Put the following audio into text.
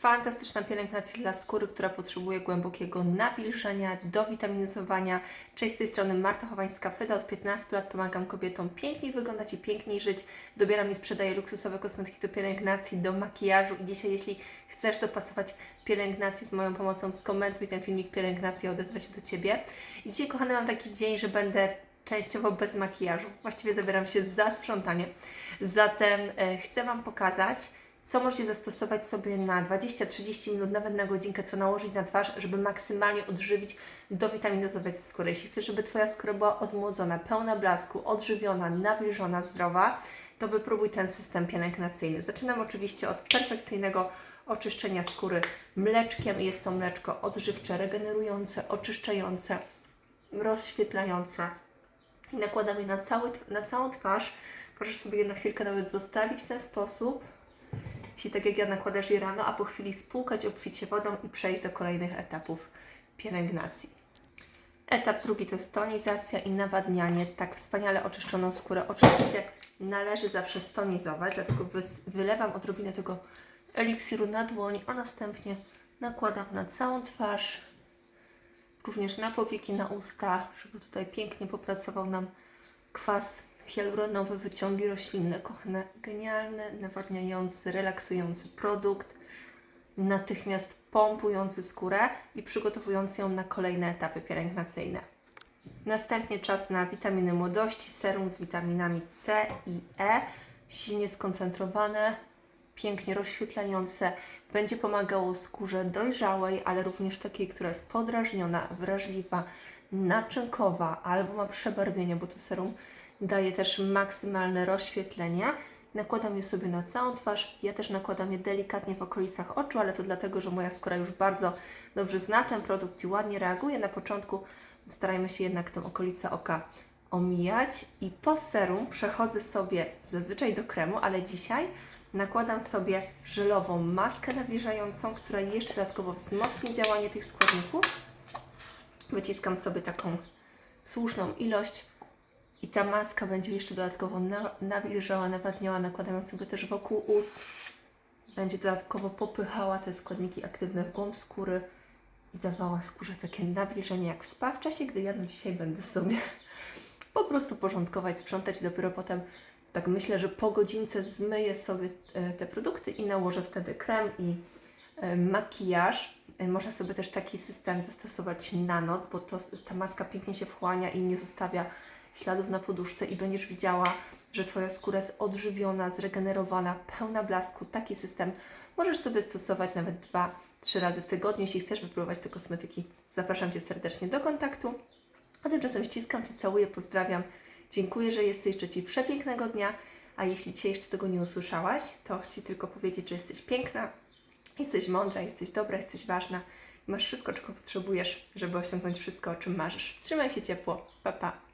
Fantastyczna pielęgnacja dla skóry, która potrzebuje głębokiego nawilżenia, dowitaminyzowania. Cześć, z tej strony Marta Chowańska, Fyda. Od 15 lat pomagam kobietom piękniej wyglądać i piękniej żyć. Dobieram i sprzedaję luksusowe kosmetyki do pielęgnacji, do makijażu. I dzisiaj, jeśli chcesz dopasować pielęgnację z moją pomocą, skomentuj ten filmik pielęgnacji, odezwę się do Ciebie. I dzisiaj, kochane, mam taki dzień, że będę częściowo bez makijażu. Właściwie zabieram się za sprzątanie. Zatem e, chcę Wam pokazać, co możecie zastosować sobie na 20-30 minut, nawet na godzinkę, co nałożyć na twarz, żeby maksymalnie odżywić, dowitaminyzować skórę. Jeśli chcesz, żeby Twoja skóra była odmłodzona, pełna blasku, odżywiona, nawilżona, zdrowa, to wypróbuj ten system pielęgnacyjny. Zaczynam oczywiście od perfekcyjnego oczyszczenia skóry mleczkiem. Jest to mleczko odżywcze, regenerujące, oczyszczające, rozświetlające. I nakładam je na, cały, na całą twarz. Możesz sobie je na chwilkę nawet zostawić w ten sposób. Jeśli tak jak ja nakładasz je rano, a po chwili spłukać obficie wodą i przejść do kolejnych etapów pielęgnacji. Etap drugi to jest tonizacja i nawadnianie. Tak wspaniale oczyszczoną skórę oczywiście należy zawsze stonizować, dlatego wylewam odrobinę tego eliksiru na dłoń, a następnie nakładam na całą twarz, również na powieki, na usta, żeby tutaj pięknie popracował nam kwas hialuronowy, wyciągi roślinne, kochane, genialny, nawadniający, relaksujący produkt, natychmiast pompujący skórę i przygotowujący ją na kolejne etapy pielęgnacyjne. Następnie czas na witaminy młodości, serum z witaminami C i E, silnie skoncentrowane, pięknie rozświetlające, będzie pomagało skórze dojrzałej, ale również takiej, która jest podrażniona, wrażliwa, naczynkowa albo ma przebarwienie, bo to serum daje też maksymalne rozświetlenie. Nakładam je sobie na całą twarz. Ja też nakładam je delikatnie w okolicach oczu, ale to dlatego, że moja skóra już bardzo dobrze zna ten produkt i ładnie reaguje. Na początku starajmy się jednak tę okolicę oka omijać i po serum przechodzę sobie zazwyczaj do kremu, ale dzisiaj nakładam sobie żelową maskę nawilżającą, która jeszcze dodatkowo wzmocni działanie tych składników. Wyciskam sobie taką słuszną ilość i ta maska będzie jeszcze dodatkowo na, nawilżała, nawadniała. Nakładam ją sobie też wokół ust. Będzie dodatkowo popychała te składniki aktywne w głąb skóry i dawała skórze takie nawilżenie jak spa w czasie, gdy ja dzisiaj będę sobie po prostu porządkować, sprzątać. Dopiero potem, tak myślę, że po godzince zmyję sobie e, te produkty i nałożę wtedy krem i e, makijaż. E, Można sobie też taki system zastosować na noc, bo to, ta maska pięknie się wchłania i nie zostawia śladów na poduszce i będziesz widziała, że Twoja skóra jest odżywiona, zregenerowana, pełna blasku. Taki system możesz sobie stosować nawet dwa, trzy razy w tygodniu. Jeśli chcesz wypróbować te kosmetyki, zapraszam Cię serdecznie do kontaktu. A tymczasem ściskam Cię, całuję, pozdrawiam. Dziękuję, że jesteś, życzę Ci przepięknego dnia. A jeśli dzisiaj jeszcze tego nie usłyszałaś, to chcę tylko powiedzieć, że jesteś piękna, jesteś mądra, jesteś dobra, jesteś ważna. Masz wszystko, czego potrzebujesz, żeby osiągnąć wszystko, o czym marzysz. Trzymaj się ciepło. Pa, pa.